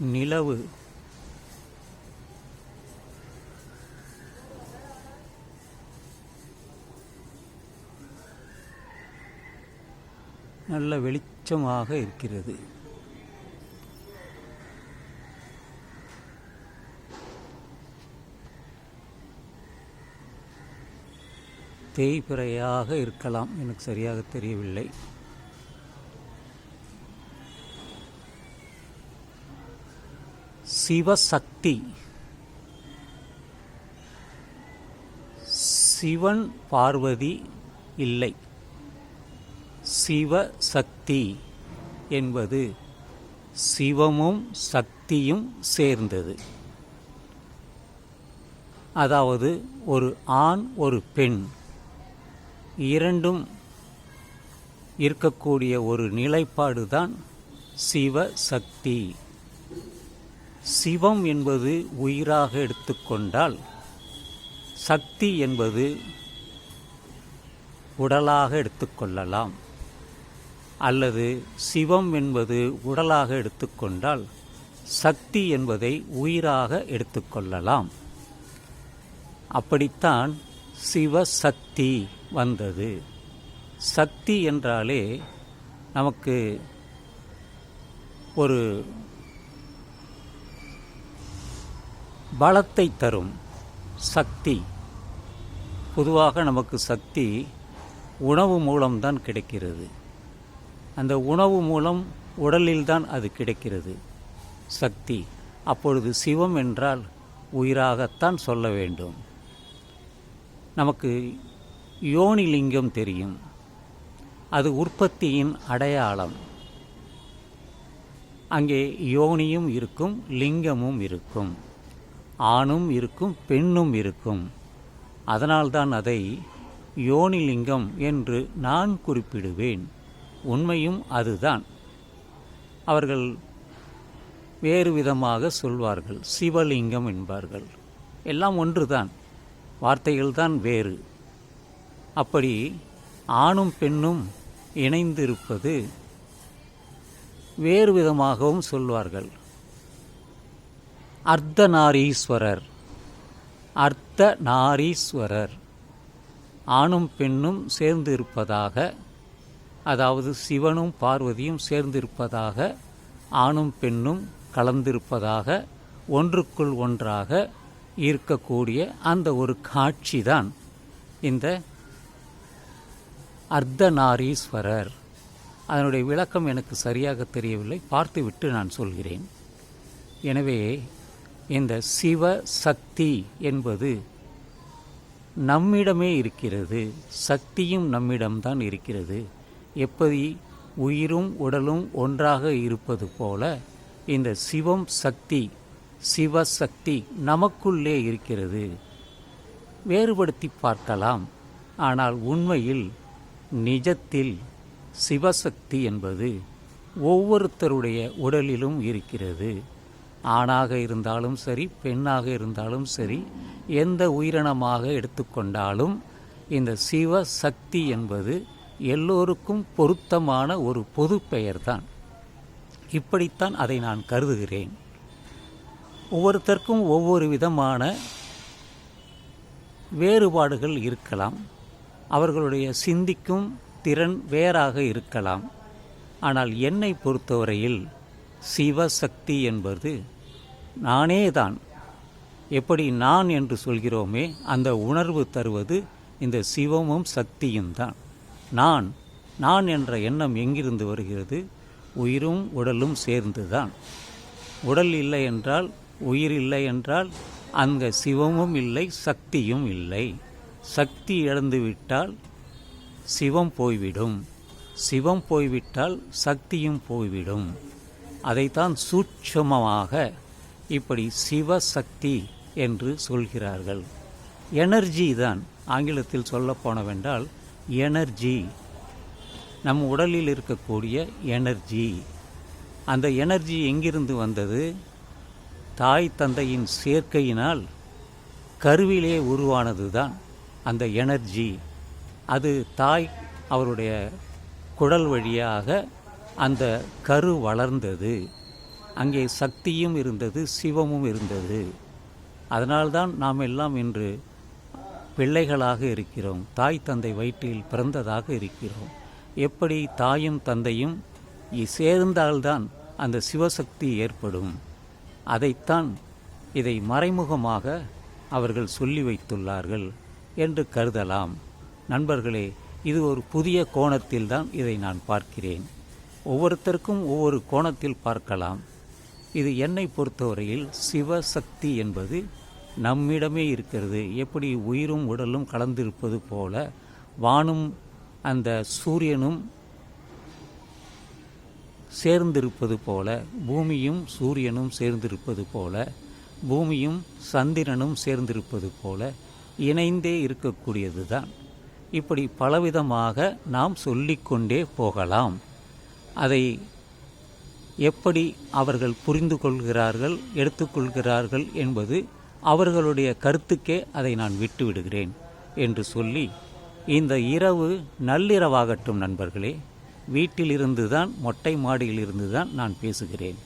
நிலவு. நல்ல வெளிச்சமாக இருக்கிறது. தேய்பிறையாக இருக்கலாம் எனக்கு சரியாக தெரியவில்லை. சிவசக்தி. சிவன் பார்வதி இல்லை. சிவசக்தி என்பது சிவமும் சக்தியும் சேர்ந்தது. அதாவது ஒரு ஆண் ஒரு பெண். இரண்டும் இருக்கக்கூடிய ஒரு நிலைப்பாடு தான் சிவசக்தி. சிவம் என்பது உயிராக எடுத்துக்கொண்டால் சக்தி என்பது உடலாக எடுத்துக்கொள்ளலாம். அல்லது சிவம் என்பது உடலாக எடுத்துக்கொண்டால் சக்தி என்பதை உயிராக எடுத்துக்கொள்ளலாம். அப்படித்தான் சிவசக்தி வந்தது. சக்தி என்றாலே நமக்கு ஒரு பலத்தை தரும் சக்தி. பொதுவாக நமக்கு சக்தி உணவு மூலம்தான் கிடைக்கிறது. அந்த உணவு மூலம் உடலில்தான் அது கிடைக்கிறது. சக்தி. அப்பொழுது சிவம் என்றால் உயிராகத்தான் சொல்ல வேண்டும். நமக்கு யோனிலிங்கம் தெரியும். அது உற்பத்தியின் அடையாளம். அங்கே யோனியும் இருக்கும் லிங்கமும் இருக்கும். ஆணும் இருக்கும் பெண்ணும் இருக்கும். அதனால்தான் அதை யோனிலிங்கம் என்று நான் குறிப்பிடுவேன். உண்மையும் அதுதான். அவர்கள் வேறு விதமாக சொல்வார்கள். சிவலிங்கம் என்பார்கள். எல்லாம் ஒன்றுதான். வார்த்தைகள்தான் வேறு. அப்படி ஆணும் பெண்ணும் இணைந்திருப்பது வேறு விதமாகவும் சொல்வார்கள். அர்த்தநாரீஸ்வரர். அர்த்தநாரீஸ்வரர். ஆணும் பெண்ணும் சேர்ந்து இருப்பதாக அதாவது சிவனும் பார்வதியும் சேர்ந்திருப்பதாக ஆணும் பெண்ணும் கலந்திருப்பதாக ஒன்றுக்குள் ஒன்றாக இருக்கக்கூடிய அந்த ஒரு காட்சி தான் இந்த அர்த்தநாரீஸ்வரர். அதனுடைய விளக்கம் எனக்கு சரியாக தெரியவில்லை. பார்த்துவிட்டு நான் சொல்கிறேன். எனவே இந்த சிவ சக்தி என்பது நம்மிடமே இருக்கிறது. சக்தியும் நம்மிடம்தான் இருக்கிறது. எப்படி? உயிரும் உடலும் ஒன்றாக இருப்பது போல இந்த சிவம் சக்தி சிவசக்தி நமக்குள்ளே இருக்கிறது. வேறுபடுத்தி பார்க்கலாம். ஆனால் உண்மையில் நிஜத்தில் சிவசக்தி என்பது ஒவ்வொருத்தருடைய உடலிலும் இருக்கிறது. ஆணாக இருந்தாலும் சரி பெண்ணாக இருந்தாலும் சரி எந்த உயிரினமாக எடுத்துக்கொண்டாலும் இந்த சிவ சக்தி என்பது எல்லோருக்கும் பொருத்தமான ஒரு பொது பெயர்தான். இப்படித்தான் அதை நான் கருதுகிறேன். ஒவ்வொருத்தருக்கும் ஒவ்வொரு விதமான வேறுபாடுகள் இருக்கலாம். அவர்களுடைய சிந்திக்கும் திறன் வேறாக இருக்கலாம். ஆனால் என்னை பொறுத்தவரையில் சிவசக்தி என்பது நானே தான். எப்படி நான் என்று சொல்கிறோமே அந்த உணர்வு தருவது இந்த சிவமும் சக்தியும் தான். நான் நான் என்ற எண்ணம் எங்கிருந்து வருகிறது? உயிரும் உடலும் சேர்ந்து தான். உடல் இல்லை என்றால் உயிர் இல்லை என்றால் அங்கே சிவமும் இல்லை சக்தியும் இல்லை. சக்தி இழந்துவிட்டால் சிவம் போய்விடும். சிவம் போய்விட்டால் சக்தியும் போய்விடும். அதைத்தான் சூட்சமமாக இப்படி சிவசக்தி என்று சொல்கிறார்கள். எனர்ஜி தான் ஆங்கிலத்தில் சொல்லப்போனவென்றால் எனர்ஜி. நம் உடலில் இருக்கக்கூடிய எனர்ஜி. அந்த எனர்ஜி எங்கிருந்து வந்தது? தாய் தந்தையின் சேர்க்கையினால் கருவிலே உருவானது தான் அந்த எனர்ஜி. அது தாய் அவருடைய குடல் வழியாக அந்த கரு வளர்ந்தது. அங்கே சக்தியும் இருந்தது சிவமும் இருந்தது. அதனால்தான் நாம் எல்லாம் இன்று பிள்ளைகளாக இருக்கிறோம் தாய் தந்தை வயிற்றில் பிறந்ததாக இருக்கிறோம். எப்படி தாயும் தந்தையும் சேர்ந்தால்தான் அந்த சிவசக்தி ஏற்படும். அதைத்தான் இதை மறைமுகமாக அவர்கள் சொல்லி வைத்துள்ளார்கள் என்று கருதலாம். நண்பர்களே இது ஒரு புதிய கோணத்தில்தான் இதை நான் பார்க்கிறேன். ஒவ்வொருத்தருக்கும் ஒவ்வொரு கோணத்தில் பார்க்கலாம். இது என்னை பொறுத்தவரையில் சிவசக்தி என்பது நம்மிடமே இருக்கிறது. எப்படி உயிரும் உடலும் கலந்திருப்பது போல வானும் அந்த சூரியனும் சேர்ந்திருப்பது போல பூமியும் சூரியனும் சேர்ந்திருப்பது போல பூமியும் சந்திரனும் சேர்ந்திருப்பது போல இணைந்தே இருக்கக்கூடியது தான் இப்படி பலவிதமாக நாம் சொல்லிக்கொண்டே போகலாம். அதை எப்படி அவர்கள் புரிந்து கொள்கிறார்கள் எடுத்துக்கொள்கிறார்கள் என்பது அவர்களுடைய கருத்துக்கே அதை நான் விட்டுவிடுகிறேன் என்று சொல்லி இந்த இரவு நள்ளிரவாகட்டும் நண்பர்களே வீட்டிலிருந்து தான் மொட்டை மாடியிலிருந்து தான் நான் பேசுகிறேன்.